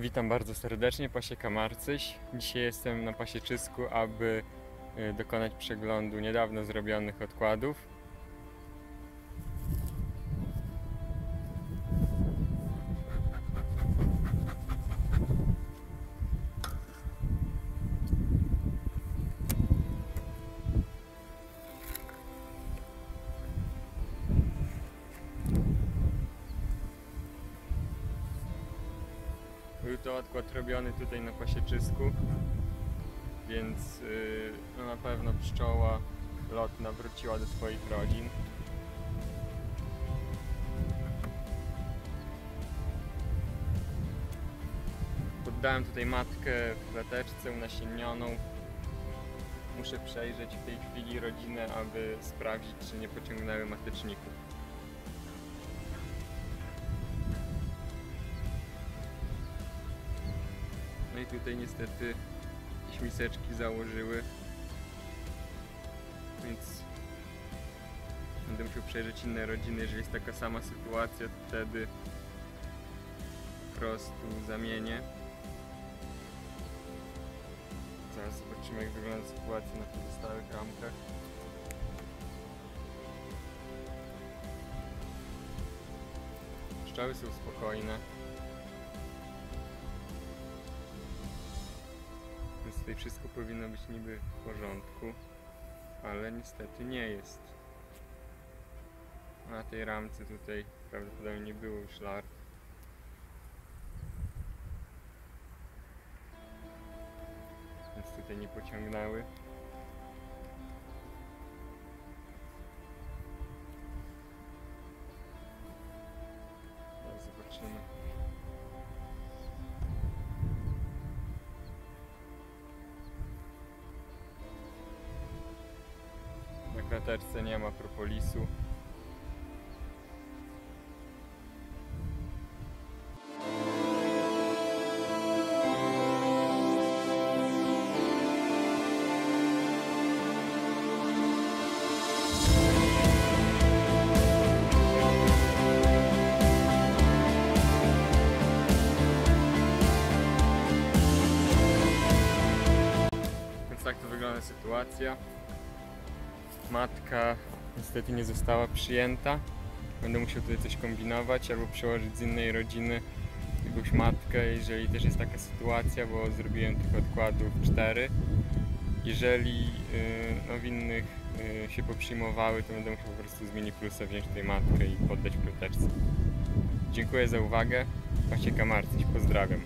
Witam bardzo serdecznie, Pasieka Marcyś. Dzisiaj jestem na Pasieczysku, aby y, dokonać przeglądu niedawno zrobionych odkładów. Był to odkład robiony tutaj na Pasieczysku, więc y, no na pewno pszczoła lotna wróciła do swoich rodzin. Poddałem tutaj matkę w klateczce unasienioną. Muszę przejrzeć w tej chwili rodzinę, aby sprawdzić, czy nie pociągnęły mateczników. I tutaj niestety jakieś miseczki założyły. Więc będę musiał przejrzeć inne rodziny. Jeżeli jest taka sama sytuacja, to wtedy po prostu zamienię. Zaraz zobaczymy jak wygląda sytuacja na pozostałych ramkach. Pszczoły są spokojne. Tutaj wszystko powinno być niby w porządku, ale niestety nie jest. Na tej ramce tutaj prawdopodobnie nie było już. Więc tutaj nie pociągnęły. Krateczce nie ma propolisu. Tak to wygląda sytuacja. Matka niestety nie została przyjęta. Będę musiał tutaj coś kombinować albo przełożyć z innej rodziny jakąś matkę, jeżeli też jest taka sytuacja, bo zrobiłem tych odkładów cztery. Jeżeli yy, no, w innych yy, się poprzyjmowały, to będę musiał po prostu z mini plusa wziąć tutaj matkę i poddać proteczce. Dziękuję za uwagę. Pasieka Marcyś, pozdrawiam.